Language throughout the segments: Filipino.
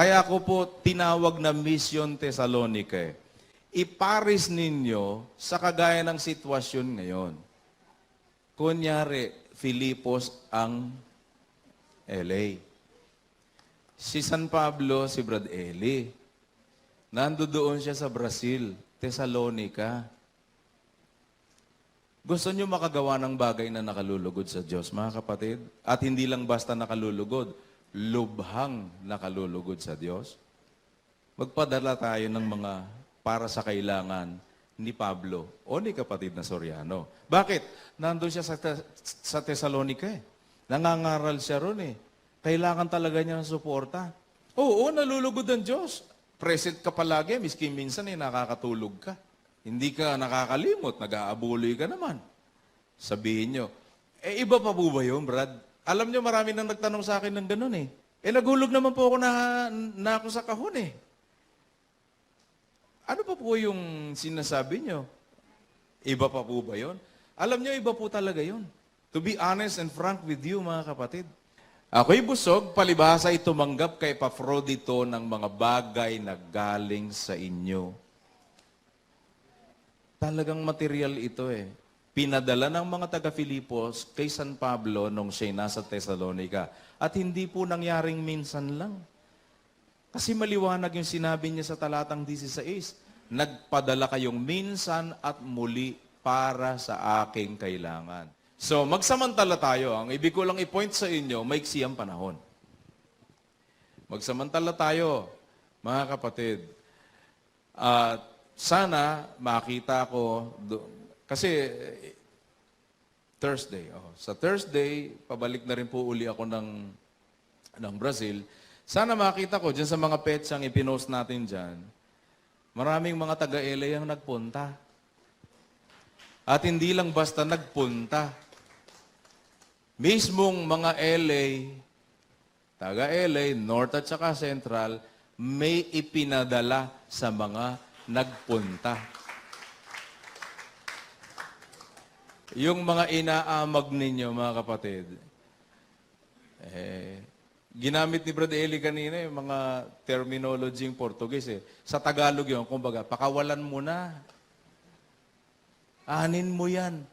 Kaya ako po tinawag na Mission Thessalonica. eh. Iparis ninyo sa kagaya ng sitwasyon ngayon. Kunyari, Filipos ang LA. Si San Pablo, si Brad Eli. Nando doon siya sa Brazil, Thessalonica. Gusto nyo makagawa ng bagay na nakalulugod sa Diyos, mga kapatid? At hindi lang basta nakalulugod, lubhang nakalulugod sa Diyos? Magpadala tayo ng mga para sa kailangan ni Pablo o ni kapatid na Soriano. Bakit? Nandun siya sa, Te- sa Thessalonica eh. Nangangaral siya ron eh. Kailangan talaga niya ng suporta. Oo, nalulugod ang Diyos. Present ka palagi, miski minsan eh, nakakatulog ka. Hindi ka nakakalimot, nag-aabuloy ka naman. Sabihin nyo, eh iba pa po ba yun, Brad? Alam nyo, marami nang nagtanong sa akin ng ganun eh. Eh nagulog naman po ako na, na ako sa kahon eh. Ano pa po yung sinasabi nyo? Iba pa po ba yun? Alam nyo, iba po talaga yun. To be honest and frank with you, mga kapatid. Ako'y busog, palibhasa ay tumanggap kay Epaphroditu ng mga bagay na galing sa inyo. Talagang material ito eh. Pinadala ng mga taga-Filipos kay San Pablo nung siya'y nasa Thessalonica. At hindi po nangyaring minsan lang. Kasi maliwanag yung sinabi niya sa talatang 16, Nagpadala kayong minsan at muli para sa aking kailangan. So, magsamantala tayo. Ang ibig ko lang i-point sa inyo, maiksi ang panahon. Magsamantala tayo, mga kapatid. At sana makita ko, kasi eh, Thursday, oh, sa Thursday, pabalik na rin po uli ako ng, ng Brazil. Sana makita ko dyan sa mga petsang ipinost natin dyan, maraming mga taga-LA ang nagpunta. At hindi lang basta nagpunta. Mismong mga LA, taga-LA, North at saka Central, may ipinadala sa mga nagpunta. Yung mga inaamag ninyo, mga kapatid, eh, ginamit ni Brad Eli kanina yung mga terminology ng Portuguese. Eh. Sa Tagalog yun, kumbaga, pakawalan mo na. Anin mo yan.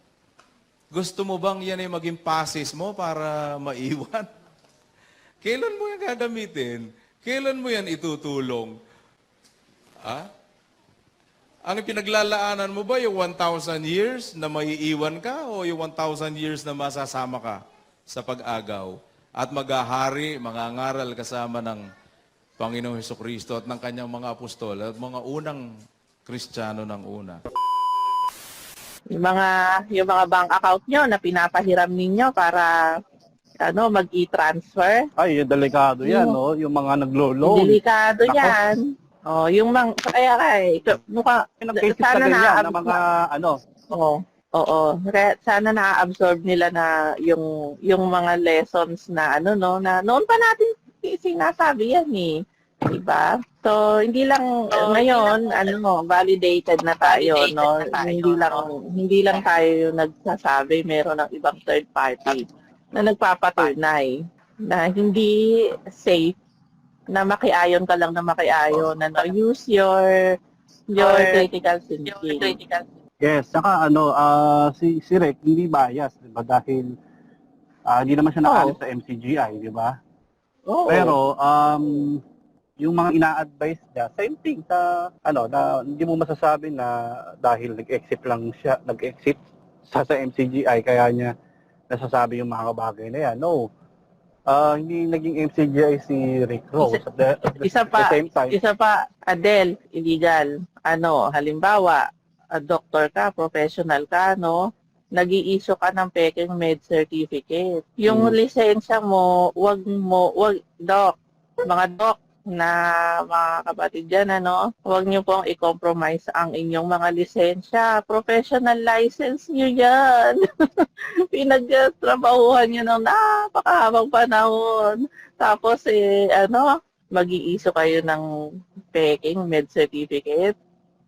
Gusto mo bang yan ay maging pasis mo para maiwan? Kailan mo yan gagamitin? Kailan mo yan itutulong? Ha? Ang pinaglalaanan mo ba yung 1,000 years na maiiwan ka o yung 1,000 years na masasama ka sa pag-agaw at maghahari, mangangaral kasama ng Panginoong Heso Kristo at ng kanyang mga apostol at mga unang Kristiyano ng una. Yung mga yung mga bank account nyo na pinapahiram ninyo para ano mag e-transfer. Ay, yung delikado yan, no? Yung mga naglo-loan. Delikado Nako. 'yan. Oh, yung mang kaya kay mukha Pinag-cases sana na ganyan na na mga, ano, Oo. Oo. Kaya sana na-absorb nila na yung yung mga lessons na ano no na noon pa natin sinasabi yan eh. Diba? So, hindi lang ngayon, ano, validated na tayo, no? hindi lang hindi lang tayo yung nagsasabi, meron ng ibang third party na nagpapatunay na hindi safe na makiayon ka lang na makiayon, na no, use your your critical thinking. yes, saka ano, ah, si, si Rick, hindi bias, di ba? Dahil ah, hindi naman siya nakalit sa MCGI, di ba? Oo. Pero, um, yung mga ina-advise niya, same thing sa, ano, na hindi mo masasabi na dahil nag-exit lang siya, nag-exit sa, sa MCGI, kaya niya nasasabi yung mga bagay na yan. No. Ah, hindi naging MCGI si Rick Rose. At the, at the- Isa at the pa, same time, isa pa, Adele, illegal. Ano, halimbawa, a doctor ka, professional ka, no? nag issue ka ng peking med certificate. Yung Mm. lisensya mo, wag mo, wag, doc, mga doc na mga kapatid dyan, ano, wag nyo pong i-compromise ang inyong mga lisensya. Professional license nyo yan. Pinagtrabahuhan nyo ng napakahabang panahon. Tapos, eh, ano, mag issue kayo ng peking med certificate.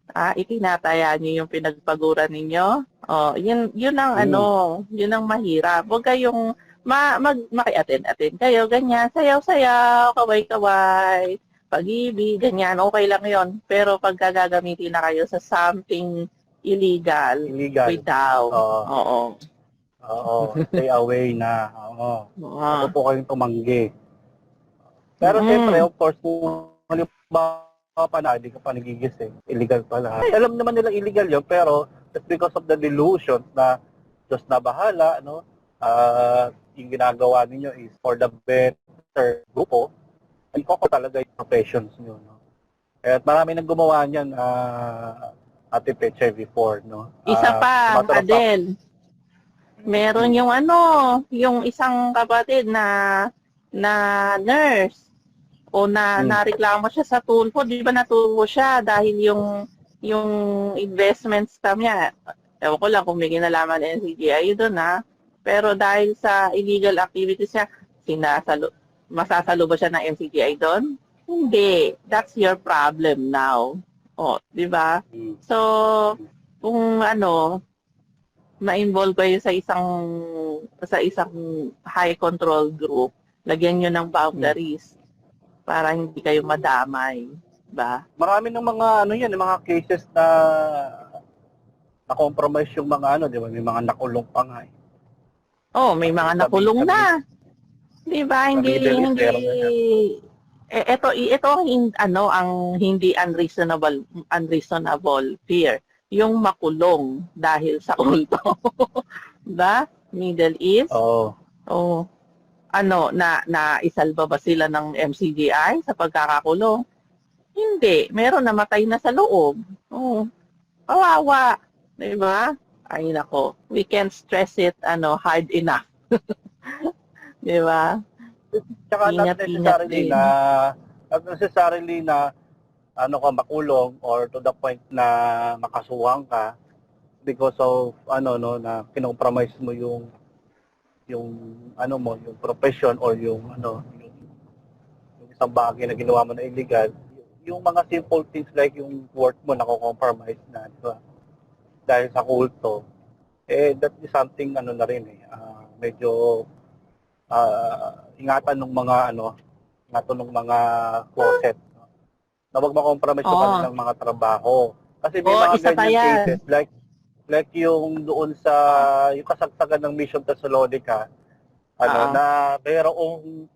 Ah, itinataya niyo yung pinagpaguran ninyo. Oh, yun yun ang Mm. ano, yun ang mahirap. Huwag kayong ma mag maki-attend attend kayo ganyan, sayaw-sayaw, kaway-kaway. pag-ibig, ganyan, okay lang yon Pero pag gagamitin na kayo sa something illegal, Illegal. without, Oo. oo. Oo. Stay away na. Oo. Ako po kayong tumanggi. Pero Mm. siyempre, of course, kung halimbawa pa na, hindi ka pa nagigising, illegal pala. Alam naman nila illegal yun, pero just because of the delusions na Diyos na bahala, no? Ah, yung ginagawa ninyo is for the better grupo, ay ko talaga yung professions nyo, no? At marami nang gumawa niyan, ah, Ate Peche before, no? Isa Ah, pa, Adel. Meron yung ano, yung isang kapatid na na nurse o na Hmm. nareklamo siya sa tulfo, di ba natuwo siya dahil yung yung investment scam niya. Ewan ko lang kung may kinalaman ng NCGI doon ha. Pero dahil sa illegal activities niya, sinasalo, masasalo ba siya ng NCGI doon? Hindi. That's your problem now. O, di ba? mm, So, kung ano, ma-involve kayo sa isang sa isang high control group, lagyan nyo ng boundaries para hindi kayo madamay, ba? marami ng mga ano yan, mga cases na na-compromise yung mga ano, di ba? May mga nakulong pa nga eh. Oh, may mga nakulong na. 'Di ba? Hindi Middle hindi na eh, ito ito ang ano ang hindi unreasonable unreasonable fear. Yung makulong dahil sa kulto. ba? Middle East. Oo. Oh. Ano, na naisalba ba sila ng MCGI sa pagkakakulong? Hindi. Meron namatay na sa loob. Oh. Kawawa. Di ba? Ay nako. We can't stress it ano hard enough. Di ba? Tsaka not necessarily din. na not necessarily na ano ka makulong or to the point na makasuhan ka because of ano no na kinompromise mo yung yung ano mo yung profession or yung ano yung, yung isang bagay na ginawa mo na illegal yung mga simple things like yung work mo na compromise na di ba dahil sa kulto eh that is something ano na rin eh ah, medyo ah, ingatan ng mga ano ingatan ng mga closet no? na wag makompromise yung Oo. kanilang mga trabaho kasi may Oo, mga ganyan yan. cases like like yung doon sa yung kasagsagan ng Mission Thessalonica ano Oo. na mayroong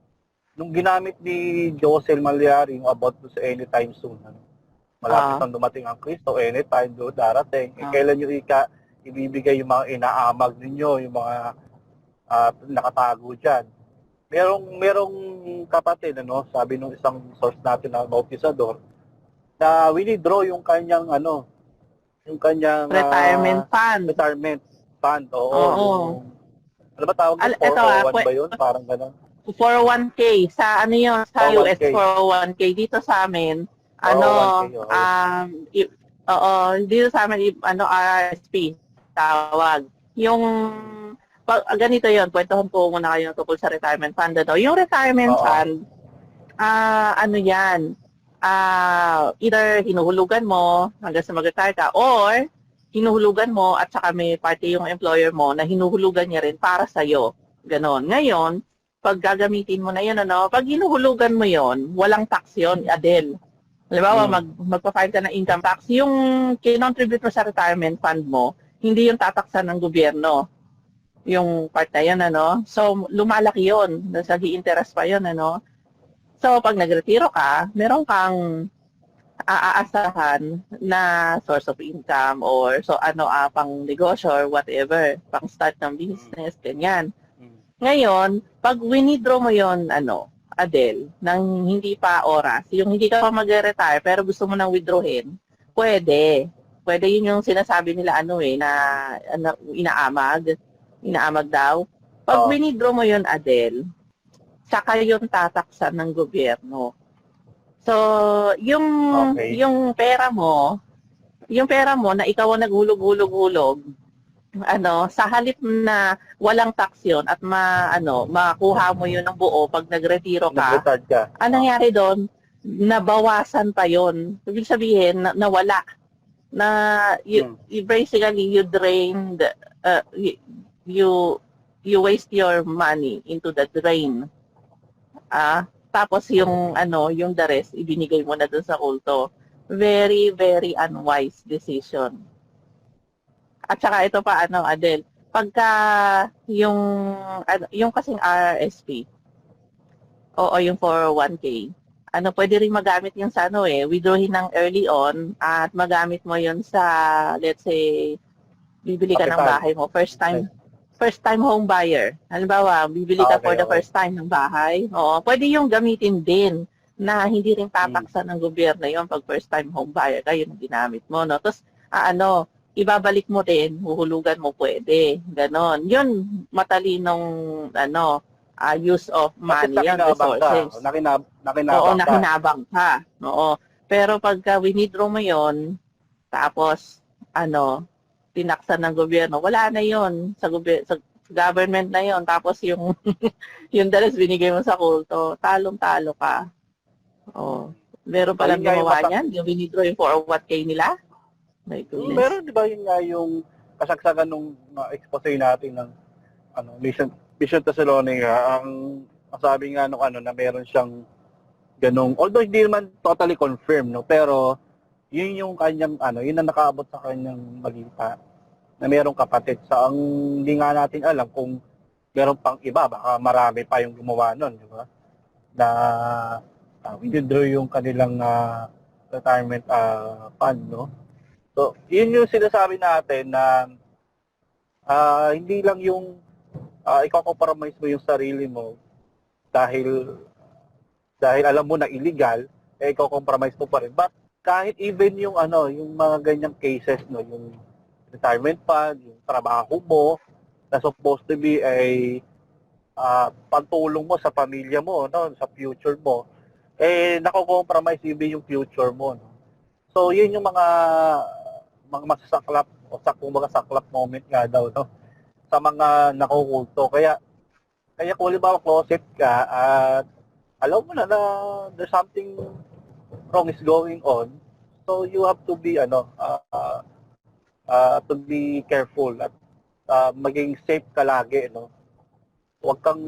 nung ginamit ni Josel Malyari yung about to sa anytime soon ano malapit Ah. nang dumating ang Kristo anytime do darating eh, Ah. kailan yung ika ibibigay yung mga inaamag ninyo yung mga ah, nakatago diyan merong merong kapatid ano sabi nung isang source natin na bautisador na withdraw yung kanyang ano yung kanyang Retirement fund. retirement fund oo, Oo. yung- ano ba tawag Al- yun? eto, ah, 401 ba yun parang gano'n 401k sa ano yun sa 401k. US 401k dito sa amin ano 401k, oo. um i- oo dito sa amin i- ano RSP tawag yung pag, ganito yon kwentuhan ko muna kayo tungkol sa retirement fund ano yung retirement Oo. fund ah ano yan ah either hinuhulugan mo hanggang sa mag-retire ka or hinuhulugan mo at saka may party yung employer mo na hinuhulugan niya rin para sa iyo ganon ngayon pag gagamitin mo na yun, ano, pag hinuhulugan mo yon walang tax yon Adel. Halimbawa, Hmm. mag, magpa-file ka ng income tax, yung kinontribute mo sa retirement fund mo, hindi yung tataksan ng gobyerno. Yung part na yun, ano. So, lumalaki yun. Nag-interest pa yun, ano. So, pag nagretiro ka, meron kang aaasahan na source of income or so ano ah, pang negosyo or whatever, pang start ng business, ganyan. Ngayon, pag winidraw mo yon ano, Adel, nang hindi pa oras, yung hindi ka pa mag-retire pero gusto mo nang withdrawin, pwede. Pwede yun yung sinasabi nila ano eh, na ano, inaamag. Inaamag daw. Pag Oo. winidraw mo yon Adel, saka yun tataksan ng gobyerno. So, yung Okay. yung pera mo, yung pera mo na ikaw ang naghulog-hulog-hulog, ano, sa halip na walang tax yun at ma, ano, makuha mo yun ng buo pag nagretiro ka, nag-retard ka anong nangyari doon? Nabawasan pa yon. Ibig sabihin, na, nawala. Na, you, Hmm. you basically, you drained, uh, you, you, you waste your money into the drain. Ah, Tapos yung ano, yung the rest, ibinigay mo na dun sa kulto. Very, very unwise decision. At saka ito pa, ano, Adel, pagka yung, ano, yung kasing RRSP, oo, yung 401k, ano, pwede rin magamit yung sa ano eh, withdrawin ng early on at magamit mo yun sa, let's say, bibili ka ng Kapital. bahay mo, first time, first time home buyer. Halimbawa, bibili ka okay, for the okay. first time ng bahay. Oo, pwede yung gamitin din na hindi rin tataksa ng gobyerno yon pag first time home buyer ka, yun ang ginamit mo, no? Tapos, ah, ano, ibabalik mo din, huhulugan mo pwede. Ganon. Yun, matalinong, ano, ah, use of money Bakit yan, nakinabang ka? resources. Nakinab, Oo, nakinabang ka. nakinabang ka. Oo. Pero pagka winidraw mo yon tapos, ano, tinaksan ng gobyerno, wala na yon sa, goby- sa government na yon Tapos yung, yung dalas binigay mo sa kulto, talong-talo ka. Oo. Meron palang yung gumawa niyan, yung winidraw yung 401k nila. My Hmm, goodness. Meron di ba yun nga yung kasagsagan nung uh, expose natin ng ano, Mission, Mission Thessalonica, ang ang sabi nga nung ano na meron siyang ganong, although hindi naman totally confirmed, no, pero yun yung kanyang ano, yun ang nakaabot sa kanyang balita na merong kapatid. Sa ang hindi nga natin alam kung meron pang iba, baka marami pa yung gumawa nun, di ba? Na uh, withdraw yung kanilang ah, retirement ah, fund, no? So, yun yung sinasabi natin na ah, hindi lang yung uh, iko-compromise mo yung sarili mo dahil dahil alam mo na illegal, eh iko-compromise mo pa rin. But kahit even yung ano, yung mga ganyang cases no, yung retirement fund, yung trabaho mo na supposed to be ay ah, pantulong mo sa pamilya mo, no, sa future mo, eh nako-compromise even yung future mo, no. So, yun yung mga mga masasaklap o sa kumbaga saklap moment nga daw no sa mga nakukulto. Kaya kaya kung halimbawa closet ka at alam mo na na there's something wrong is going on. So you have to be ano uh, uh, to be careful at uh, maging safe ka lagi no. Huwag kang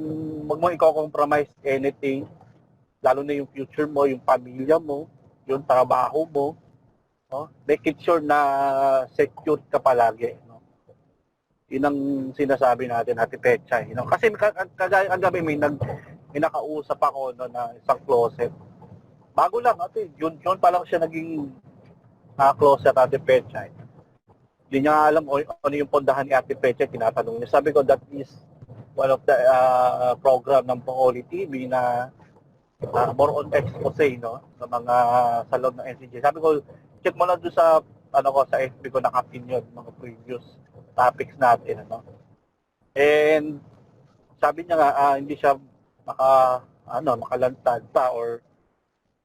wag mo i-compromise anything lalo na yung future mo, yung pamilya mo, yung trabaho mo, no? make it sure na secure ka palagi. No? Yun ang sinasabi natin, Ate Pecha. You know? Kasi ka- kagaya kagabi may, nag, may nakausap ako no, na isang closet. Bago lang, ate. June, June pa lang siya naging ah, closet, Ate Pecha. Hindi niya alam kung ano yung pondahan ni Ate Pecha. Tinatanong niya. Sabi ko, that is one of the ah, program ng Pangoli TV na ah, more on expose no sa mga sa loob ng NCJ. Sabi ko, check mo lang doon sa ano ko sa FB ko nakapin yun, mga previous topics natin ano. And sabi niya nga ah, hindi siya maka ano makalantad pa or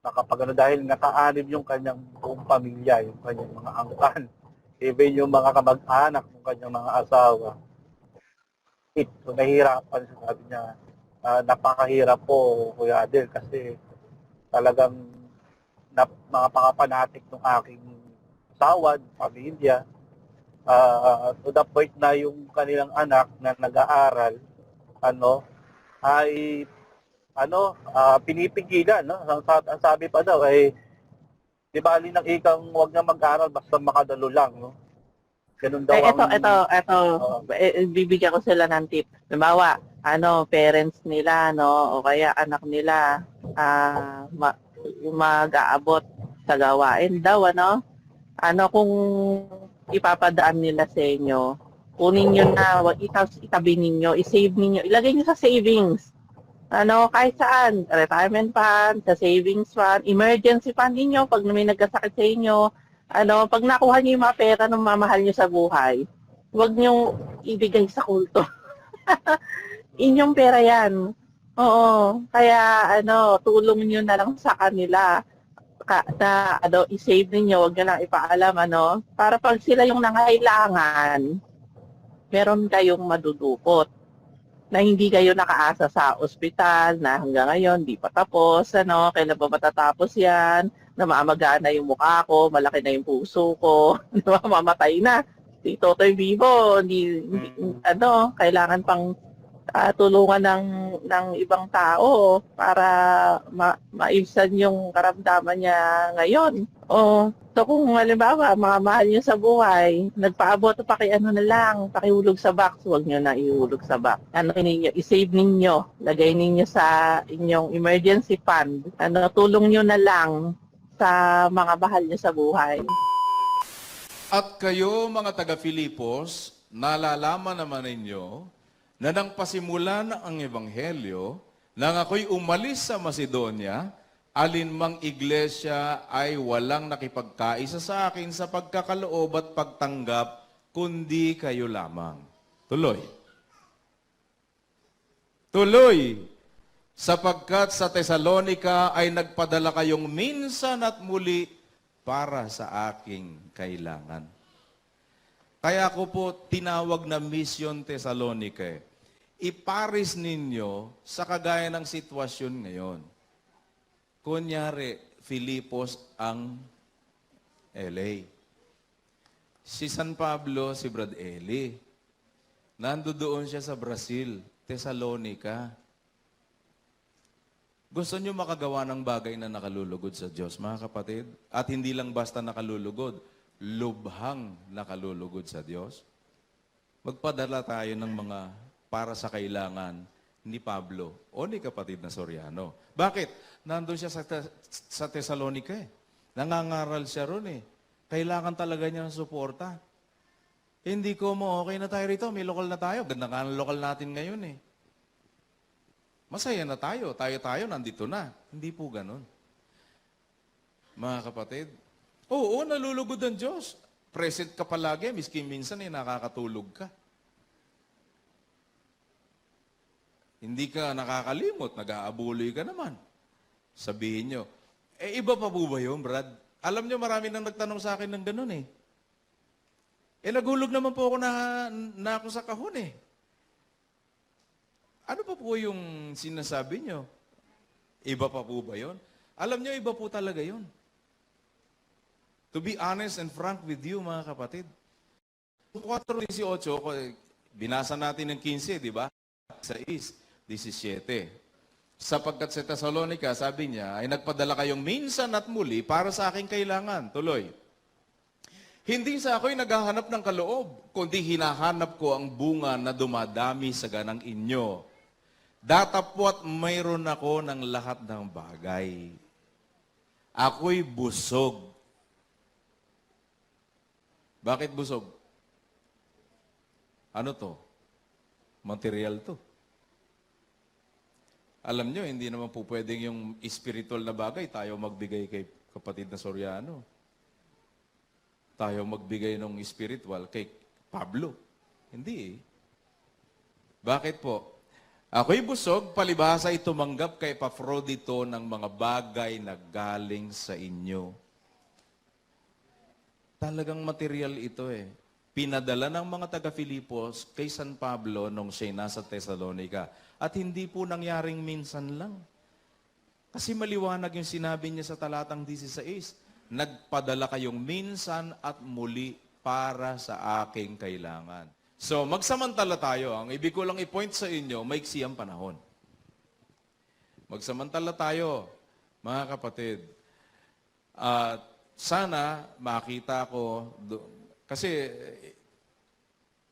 nakapagano dahil nakaanib yung kanyang buong pamilya, yung kanyang mga angkan, even yung mga kamag-anak ng kanyang mga asawa. It, so nahihirapan sabi niya, ah, napakahirap po, Kuya Adel, kasi talagang na, mga pangapanatik ng aking asawa, pamilya, ah, to the point na yung kanilang anak na nag-aaral, ano, ay ano, ah, pinipigilan, no? Ang, ang sabi pa daw ay di bali ng ikang wag na mag-aral basta makadalo lang, no? Ganun daw Eh, ito, ang- ito, ito, Oo. eh, eh, bibigyan ko sila ng tip. Halimbawa, ano, parents nila, no, o kaya anak nila, ah, ma- yung mag-aabot sa gawain daw, ano, ano, kung ipapadaan nila sa inyo, kunin nyo na, itas, itabi ninyo, isave ninyo, ilagay nyo sa savings. Ano, kahit saan, retirement fund, sa savings fund, emergency fund ninyo, pag may nagkasakit sa inyo, ano, pag nakuha niyo yung mga pera ng mamahal niyo sa buhay, huwag niyo ibigay sa kulto. Inyong pera yan. Oo. Kaya, ano, tulong niyo na lang sa kanila. Ka, na, ano, i-save ninyo, huwag niyo lang ipaalam, ano, para pag sila yung nangailangan, meron kayong madudukot na hindi kayo nakaasa sa ospital na hanggang ngayon di pa tapos, ano, kailan ba matatapos yan, namamagana yung mukha ko, malaki na yung puso ko, ba, mamatay na. Si Totoy Vivo, hindi, hindi- Mm. ano, kailangan pang ah, tulungan ng ng ibang tao para ma maisan yung karamdaman niya ngayon. O so kung halimbawa mga mahal niyo sa buhay, nagpaabot pa kay ano na lang, pakihulog sa box, huwag niyo na ihulog sa box. Ano ninyo, i-save ninyo, lagay ninyo sa inyong emergency fund. Ano, tulong niyo na lang sa mga mahal niyo sa buhay. At kayo, mga taga-Filipos, nalalaman naman ninyo na nang pasimulan ang Ebanghelyo, nang ako'y umalis sa Macedonia, alinmang iglesia ay walang nakipagkaisa sa akin sa pagkakaloob at pagtanggap, kundi kayo lamang. Tuloy. Tuloy. Sapagkat sa Tesalonika ay nagpadala kayong minsan at muli para sa aking kailangan. Kaya ko po tinawag na Mission Thessalonica. Iparis ninyo sa kagaya ng sitwasyon ngayon. Kunyari, Filipos ang LA. Si San Pablo, si Brad Eli. Nando doon siya sa Brazil, Thessalonica. Gusto nyo makagawa ng bagay na nakalulugod sa Diyos, mga kapatid? At hindi lang basta nakalulugod, lubhang nakalulugod sa Diyos? Magpadala tayo ng mga para sa kailangan ni Pablo o ni kapatid na Soriano. Bakit? Nandun siya sa, sa Thessalonica eh. Nangangaral siya ron eh. Kailangan talaga niya ng suporta. Hindi ko mo, okay na tayo rito, may lokal na tayo. Ganda nga ang lokal natin ngayon eh. Masaya na tayo, tayo-tayo, nandito na. Hindi po ganun. Mga kapatid, oo, nalulugod ang Diyos. Present ka palagi, miski minsan eh, nakakatulog ka. Hindi ka nakakalimot, nag-aabuloy ka naman. Sabihin nyo, eh iba pa po ba yun, Brad? Alam nyo, marami nang nagtanong sa akin ng ganun eh. Eh nagulog naman po ako na, na ako sa kahon eh. Ano pa po yung sinasabi nyo? Iba pa po ba yun? Alam nyo, iba po talaga yun. To be honest and frank with you, mga kapatid. 4.18, ko- binasa natin ng 15, di ba? Sa is, 17. Sapagkat sa Thessalonica, sabi niya, ay nagpadala kayong minsan at muli para sa aking kailangan. Tuloy. Hindi sa ako'y naghahanap ng kaloob, kundi hinahanap ko ang bunga na dumadami sa ganang inyo. Datapwat mayroon ako ng lahat ng bagay. Ako'y busog. Bakit busog? Ano to? Material to. Alam nyo, hindi naman po pwedeng yung spiritual na bagay tayo magbigay kay kapatid na Soriano. Tayo magbigay ng spiritual kay Pablo. Hindi eh. Bakit po? Ako'y busog, palibhasa ay tumanggap kay Epaphrodito ng mga bagay na galing sa inyo. Talagang material ito eh. Pinadala ng mga taga-Filipos kay San Pablo nung siya nasa Thessalonica. At hindi po nangyaring minsan lang. Kasi maliwanag yung sinabi niya sa talatang 16, Nagpadala kayong minsan at muli para sa aking kailangan. So, magsamantala tayo. Ang ibig ko lang i-point sa inyo, maiksi ang panahon. Magsamantala tayo, mga kapatid. At sana makita ko, kasi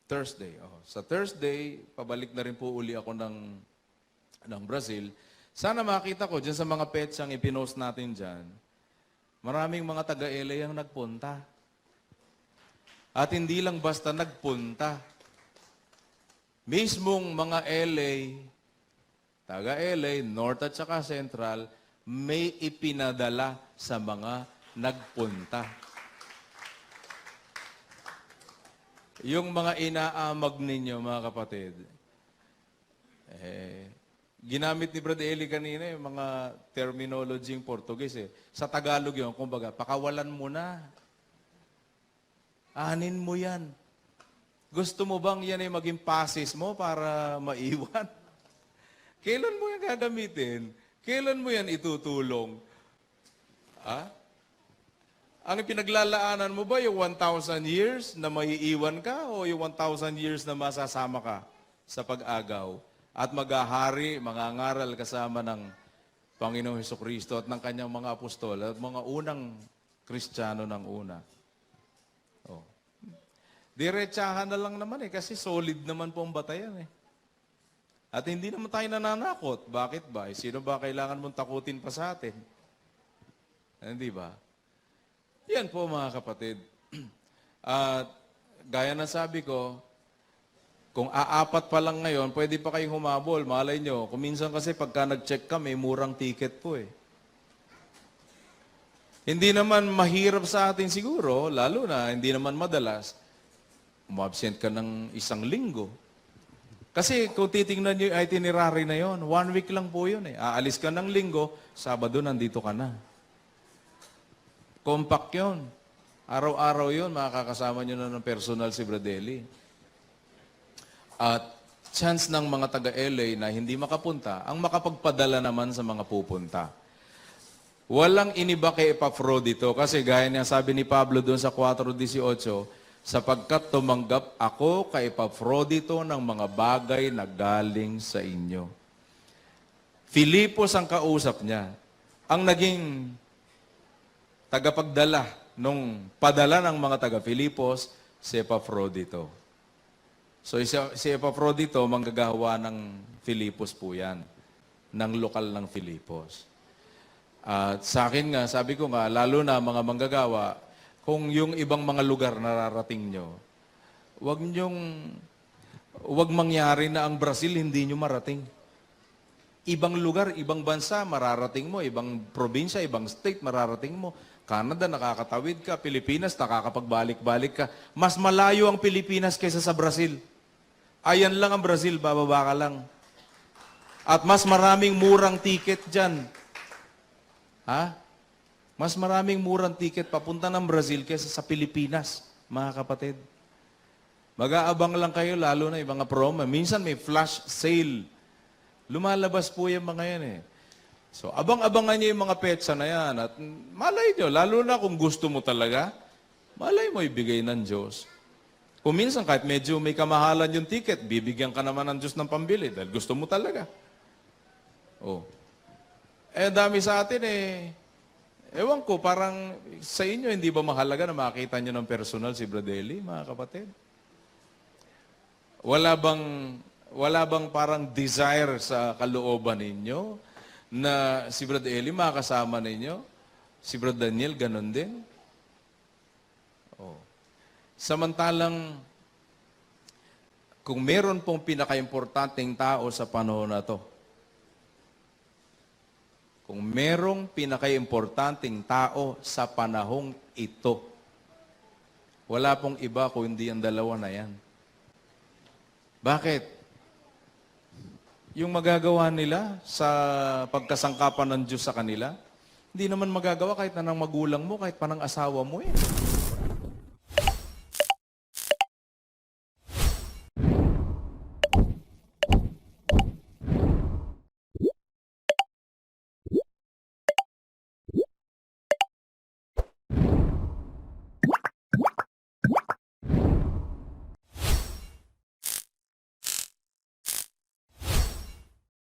Thursday, oh, sa Thursday, pabalik na rin po uli ako ng, ng Brazil. Sana makita ko dyan sa mga petsang ipinost natin dyan, maraming mga taga-LA ang nagpunta. At hindi lang basta nagpunta. Mismong mga LA, taga-LA, North at saka Central, may ipinadala sa mga nagpunta. Yung mga inaamag ninyo, mga kapatid, eh, ginamit ni Brad Eli kanina yung mga terminology ng Portuguese. Eh. Sa Tagalog yun, kumbaga, pakawalan mo na. Anin mo yan. Gusto mo bang yan ay maging pasis mo para maiwan? Kailan mo yan gagamitin? Kailan mo yan itutulong? Ha? Ang pinaglalaanan mo ba yung 1,000 years na maiiwan ka o yung 1,000 years na masasama ka sa pag-agaw? at maghahari, mangangaral kasama ng Panginoong Heso Kristo at ng kanyang mga apostol at mga unang Kristiyano ng una. Oh. Diretsahan na lang naman eh, kasi solid naman po ang batayan eh. At hindi naman tayo nananakot. Bakit ba? Eh, sino ba kailangan mong takutin pa sa atin? Hindi ba? Yan po mga kapatid. At gaya na sabi ko, kung aapat pa lang ngayon, pwede pa kayong humabol. Malay nyo, kung minsan kasi pagka nag-check ka, may murang ticket po eh. Hindi naman mahirap sa atin siguro, lalo na hindi naman madalas, umabsent ka ng isang linggo. Kasi kung titingnan nyo yung itinerary na yon, one week lang po yun eh. Aalis ka ng linggo, Sabado nandito ka na. Compact yun. Araw-araw yun, makakasama nyo na ng personal si Bradley. At chance ng mga taga-LA na hindi makapunta, ang makapagpadala naman sa mga pupunta. Walang iniba kay Epaphrodito kasi gaya niya sabi ni Pablo doon sa 4.18, sapagkat tumanggap ako kay Epaphrodito ng mga bagay na galing sa inyo. Filipos ang kausap niya. Ang naging tagapagdala nung padala ng mga taga-Filipos, si Epaphrodito. So si, Epaphrodito, manggagawa ng Filipos po yan, ng lokal ng Filipos. At sa akin nga, sabi ko nga, lalo na mga manggagawa, kung yung ibang mga lugar nararating nyo, wag nyong, wag mangyari na ang Brazil hindi nyo marating. Ibang lugar, ibang bansa, mararating mo. Ibang probinsya, ibang state, mararating mo. Canada, nakakatawid ka. Pilipinas, nakakapagbalik-balik ka. Mas malayo ang Pilipinas kaysa sa Brazil. Ayan lang ang Brazil, bababa ka lang. At mas maraming murang ticket dyan. Ha? Mas maraming murang ticket papunta ng Brazil kaysa sa Pilipinas, mga kapatid. Mag-aabang lang kayo, lalo na yung mga promo. Minsan may flash sale. Lumalabas po yung mga yan eh. So, abang-abangan niyo yung mga petsa na yan. At malay nyo, lalo na kung gusto mo talaga, malay mo ibigay ng Diyos. Kung minsan kahit medyo may kamahalan yung ticket, bibigyan ka naman ng Diyos ng pambili dahil gusto mo talaga. Oh. Eh, dami sa atin eh. Ewan ko, parang sa inyo, hindi ba mahalaga na makita nyo ng personal si Bradley, mga kapatid? Wala bang, wala bang parang desire sa kalooban ninyo na si Brad Eli makasama ninyo? Si Brad Daniel, ganun din? Oh. Samantalang, kung meron pong pinaka-importanting tao sa panahon na to, kung merong pinaka-importanting tao sa panahong ito, wala pong iba kundi ang dalawa na yan. Bakit? Yung magagawa nila sa pagkasangkapan ng Diyos sa kanila, hindi naman magagawa kahit na ng magulang mo, kahit pa ng asawa mo eh.